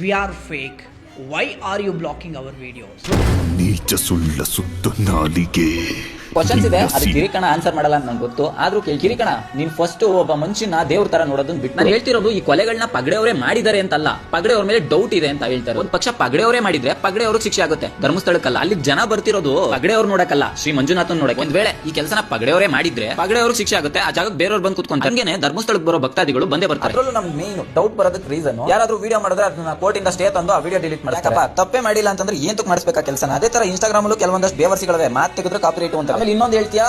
We are fake. Why are you blocking our videos? ನೀಚ ಸುಳ್ಳ ಸುತ್ತು ನಾಲಿಗೆ ಕ್ವಶನ್ಸ್ ಇದೆ. ಅದು ಕಿರಿಕಣ ಆನ್ಸರ್ ಮಾಡಲ್ಲ ಅಂತ ನಂಗೆ ಗೊತ್ತು ಆದ್ರೂ ಕೇಳಿ ಕಿರಿಕಣ ನೀನ್ ಫಸ್ಟ್ ಒಬ್ಬ ಮನುಷ್ಯನ ದೇವ್ರ ತರ ನೋಡೋದನ್ನ ಬಿಟ್ಟು ನಾನು ಹೇಳ್ತಿರೋದು ಈ ಕೊಲೆಗಳನ್ನ ಪಗಡೆಯವರೇ ಮಾಡಿದ್ದಾರೆ ಅಂತಲ್ಲ. ಪಗಡೆ ಅವ್ರ ಮೇಲೆ ಡೌಟ್ ಇದೆ ಅಂತ ಹೇಳ್ತಾರೆ ಒಂದ್ ಪಕ್ಷ ಪಗಡೆಯವರೇ ಮಾಡಿದ್ರೆ ಪಗಡೆ ಅವ್ರಿಗೆ ಶಿಕ್ಷೆ ಆಗುತ್ತೆ. ಧರ್ಮಸ್ಥಳಕ್ಕಲ್ಲ. ಅಲ್ಲಿ ಜನ ಬರ್ತಿರೋದು ಪಗಡೆಯವ್ರು ನೋಡಕ್ಕಲ್ಲ. ಶ್ರೀ ಮಂಜುನಾಥನ್ ನೋಡಕ್ಕೆ. ಒಂದ್ ವೇಳೆ ಈ ಕೆಲಸನ ಪಗಡೆಯವರೇ ಮಾಡಿದ್ರೆ ಪಗಡೆ ಅವ್ರಿಗೆ ಶಿಕ್ಷೆ ಆಗುತ್ತೆ. ಆ ಜಾಗಕ್ಕೆ ಬೇರೆಯವ್ರು ಬಂದು ಕುತ್ಕೊಂತಾರೆ. ಹಂಗೇನೆ ಧರ್ಮಸ್ಥಳಕ್ಕೆ ಬರೋ ಭಕ್ತಾದಿಗಳು ಬಂದೇ ಬರ್ತಾರೆ. ಅದ್ರಲ್ಲೂ ನಮ್ ಮೇನ್ ಡೌಟ್ ಬರೋದಕ್ಕೆ ರೀಸನ್ ಯಾರಾದ್ರೂ ವಿಡಿಯೋ ಮಾಡಿದ್ರೆ ಅದನ್ನ ಕೋರ್ಟ್ ಇಂದ ಸ್ಟೇ ತಂದು ಆ ವಿಡಿಯೋ ಡಿಲೀಟ್ ಮಾಡ್ತಾರೆ. ತಪ್ಪೇ ಮಾಡಿಲ್ಲ ಅಂತಂದ್ರೆ ಏನ್ ಮಾಡಿಸ್ಬೇಕಾ ಕೆಲಸನ? ಅದೇ ತರ ಇನ್ಸ್ಟಾಗ್ರಾಮ್ ಅಲ್ಲೂ ಕೆಲವೊಂದಷ್ಟು ಬೇವರ್ಸಿಗಳಿವೆ. ಮಾತ್ ತೆಗೆದ್ರೆ ಕಾಪಿರೇಟ್ ಅಂತ. ಆಮೇಲೆ ಇನ್ನೊಂದು ಹೇಳ್ತೀಯಾ?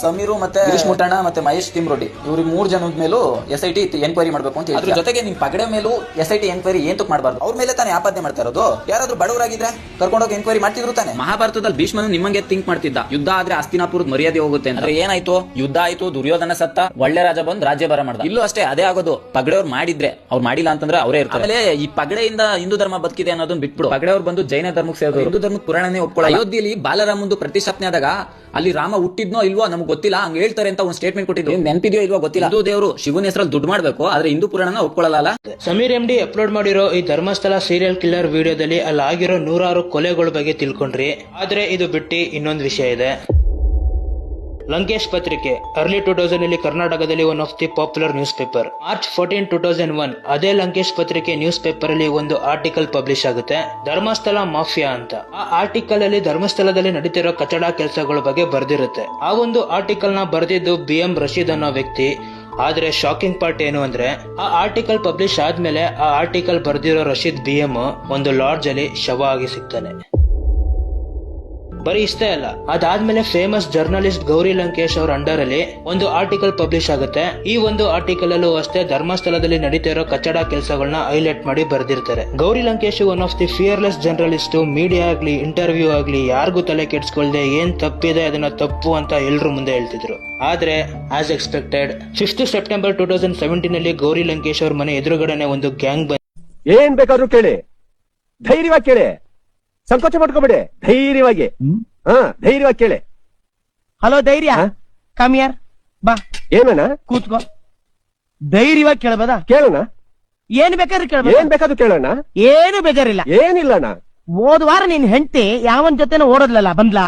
ಸಮೀರು ಮತ್ತೆ ಗಿರೀಶ್ ಮುಟ್ಟಣ್ಣ ಮತ್ತೆ ಮಹೇಶ್ ತಿಮ್ರೊಡ್ಡಿ ಇವ್ರಿಗೆ ಮೂರ್ ಜನದ ಮೇಲೂ ಎಸ್ ಐ ಟಿ ಎನ್ಕ್ವೈರಿ ಮಾಡ್ಬೇಕು ಅಂತ ಅದ್ರ ಜೊತೆಗೆ ನಿಮ್ ಪಗಡೆ ಮೇಲೂ ಎಸ್ ಐ ಟಿ ಎನ್ಕ್ವೈರಿ ಏನ್ ಮಾಡಬಾರ್ದು? ಅವ್ರ ಮೇಲೆ ತಾನೇ ಆಪಾದನೆ ಮಾಡ್ತಾ ಇರೋದು? ಯಾರಾದ್ರೂ ಬಡವರಾಗಿದ್ರೆ ಕರ್ಕೊಂಡೋಗಿ ಎನ್ಕ್ವೈರಿ ಮಾಡ್ತಿದ್ರು ತಾನೆ? ಮಹಾಭಾರತದಲ್ಲಿ ಭೀಷ್ಮನು ನಿಮ್ಮಂಗೆ ಥಿಂಕ್ ಮಾಡ್ತಿದ್ದ. ಯುದ್ಧ ಆದ್ರೆ ಅಸ್ತಿನಾಪುರದ ಮರ್ಯಾದೆ ಹೋಗುತ್ತೆ ಅಂದ್ರೆ ಏನಾಯ್ತು? ಯುದ್ಧ ಆಯ್ತು ದುರ್ಯೋಧನ ಸತ್ತ ಒಳ್ಳೆ ರಾಜ ಬಂದ್ ರಾಜ್ಯ ಬರ ಮಾಡ್ದ. ಇಲ್ಲೂ ಅಷ್ಟೇ ಅದೇ ಆಗೋದು. ಪಗಡೆ ಪಗಡೆಯವ್ರು ಮಾಡಿದ್ರೆ ಅವ್ರು ಮಾಡಿಲ್ಲ ಅಂತಂದ್ರೆ ಅವರೇ ಇರ್ತಾರೆ. ಆಮೇಲೆ ಈ ಪಗಡೆಯಿಂದ ಹಿಂದೂ ಧರ್ಮ ಬದುಕಿದೆ ಅನ್ನೋದನ್ನ ಬಿಟ್ಬಿಡು. ಪಗಡೆಯವ್ರು ಬಂದು ಜೈನ ಧರ್ಮಕ್ಕೆ ಸೇರಿದ್ರು ಹಿಂದೂ ಧರ್ಮಕ್ಕೆ ಪುರಾಣನೇ ಒಪ್ಕೊಳ್ಳೋ ಅಯೋಧ್ಯೆಯಲ್ಲಿ ಬಾಲರಾಮಂದು ಪ್ರತಿಷ್ಠಾಪನೆ ಆದಾಗ ಅಲ್ಲಿ ರಾಮ ಹುಟ್ಟಿದ್ನೋ ಇಲ್ವೋ ನಮ್ಗೆ ಗೊತ್ತಿಲ್ಲ ಹಂಗ ಹೇಳ್ತಾರೆ ಅಂತ ಒಂದು ಸ್ಟೇಟ್ಮೆಂಟ್ ಕೊಟ್ಟಿದ್ರು ನೆನಪಿದೆಯೋ ಇಲ್ವೋ ಗೊತ್ತಿಲ್ಲ. ಹಿಂದೂ ದೇವರು ಶಿವನ ಹೆಸರಲ್ಲಿ ದುಡ್ಡು ಮಾಡ್ಬೇಕು ಆದ್ರೆ ಹಿಂದೂ ಪುರಾಣನ ಒಪ್ಕೊಳ್ಳಲ್ಲ ಸಮೀರ್ ಎಂ ಡಿ ಅಪ್ಲೋಡ್ ಮಾಡಿರೋ ಈ ಧರ್ಮಸ್ಥಳ ಸೀರಿಯಲ್ ಕಿಲ್ಲರ್ ವಿಡಿಯೋದಲ್ಲಿ ಅಲ್ಲಿ ಆಗಿರೋ ನೂರಾರು ಕೊಲೆಗಳ ಬಗ್ಗೆ ತಿಳ್ಕೊಂಡ್ರಿ. ಆದ್ರೆ ಇದು ಬಿಟ್ಟು ಇನ್ನೊಂದು ವಿಷಯ ಇದೆ. ಲಂಕೇಶ್ ಪತ್ರಿಕೆ ಅರ್ಲಿ ಟೂ ತೌಸಂಡ್ ಅಲ್ಲಿ ಕರ್ನಾಟಕದಲ್ಲಿ one of the popular news paper March fourteen two thousand one ಅದೇ ಲಂಕೇಶ್ ಪತ್ರಿಕೆ ನ್ಯೂಸ್ ಪೇಪರ್ ಅಲ್ಲಿ ಒಂದು ಆರ್ಟಿಕಲ್ ಪಬ್ಲಿಷ್ ಆಗುತ್ತೆ. ಧರ್ಮಸ್ಥಳ ಮಾಫಿಯಾ ಅಂತ. ಆ ಆರ್ಟಿಕಲ್ ಅಲ್ಲಿ ಧರ್ಮಸ್ಥಳದಲ್ಲಿ ನಡೀತಿರೋ ಕಚಡ ಕೆಲಸಗಳ ಬಗ್ಗೆ ಬರ್ದಿರುತ್ತೆ. ಆ ಒಂದು ಆರ್ಟಿಕಲ್ನ ಬರೆದಿದ್ದು ಬಿ ಎಂ ರಶೀದ್ ಅನ್ನೋ ವ್ಯಕ್ತಿ. ಆದ್ರೆ ಶಾಕಿಂಗ್ ಪಾರ್ಟ್ ಏನು ಅಂದ್ರೆ, ಆ ಆರ್ಟಿಕಲ್ ಪಬ್ಲಿಷ್ ಆದ್ಮೇಲೆ ಆ ಆರ್ಟಿಕಲ್ ಬರ್ದಿರೋ ರಶೀದ್ ಬಿ ಎಂ ಒಂದು ಲಾಡ್ಜ್ ಅಲ್ಲಿ ಶವ ಆಗಿ ಸಿಗ್ತಾನೆ. ಬರೀ ಇಷ್ಟೇ ಅಲ್ಲ, ಅದಾದ್ಮೇಲೆ ಫೇಮಸ್ ಜರ್ನಲಿಸ್ಟ್ ಗೌರಿ ಲಂಕೇಶ್ ಅವ್ರ ಅಂಡರ್ ಅಲ್ಲಿ ಒಂದು ಆರ್ಟಿಕಲ್ ಪಬ್ಲಿಷ್ ಆಗುತ್ತೆ. ಈ ಒಂದು ಆರ್ಟಿಕಲ್ ಅಲ್ಲೂ ಅಷ್ಟೇ ಧರ್ಮಸ್ಥಳದಲ್ಲಿ ನಡೀತಾ ಇರೋ ಕಚ್ಚಡ ಕೆಲಸಗಳನ್ನ ಹೈಲೈಟ್ ಮಾಡಿ ಬರ್ದಿರ್ತಾರೆ. Gauri Lankesh one of the fearless journalist media ಆಗ್ಲಿ ಇಂಟರ್ವ್ಯೂ ಆಗ್ಲಿ, ಯಾರಿಗೂ ತಲೆ ಕೆಡ್ಸ್ಕೊಳ್ದೆ ಏನ್ ತಪ್ಪಿದೆ ಅದನ್ನ ತಪ್ಪು ಅಂತ ಎಲ್ರು ಮುಂದೆ ಹೇಳ್ತಿದ್ರು. ಆದ್ರೆ as expected fifth September two thousand seventeen ಅಲ್ಲಿ ಗೌರಿ ಲಂಕೇಶ್ ಅವ್ರ ಮನೆ ಎದುರುಗಡೆನೆ ಒಂದು ಗ್ಯಾಂಗ್ ಏನ್ ಬೇಕಾದ್ರೂ ಕೇಳಿ. ಧೈರ್ಯವಾಗಿ ಕೇಳಿ. ಸಂಕೋಚ ಮಾಡ್ಕೋಬೇಡಿ. ಧೈರ್ಯವಾಗಿ. ಹಾ ಧೈರ್ಯವಾಗಿ ಕೇಳಿ. ಹಲೋ ಧೈರ್ಯ. ಹಾ? ಕಮಿಯರ್ ಬಾ. ಏನಣ್ಣ? ಕೂತ್ಕೋ. ಧೈರ್ಯವಾಗಿ ಕೇಳಬೋದ? ಕೇಳೋಣ ಏನ್ ಬೇಕಾದ್ರೆ ಕೇಳಬಹುದು ಏನ್ ಬೇಕಾದ್ರೂ ಕೇಳೋಣ ಏನು ಬೇಜಾರಿಲ್ಲ ಏನಿಲ್ಲಣ್ಣ. ಹೋದ್ ವಾರ ನಿನ್ ಹೆಂಡತಿ ಯಾವನ್ ಜೊತೆನ ಓಡೋದ್ಲಲ್ಲ ಬಂದ್ಲಾ?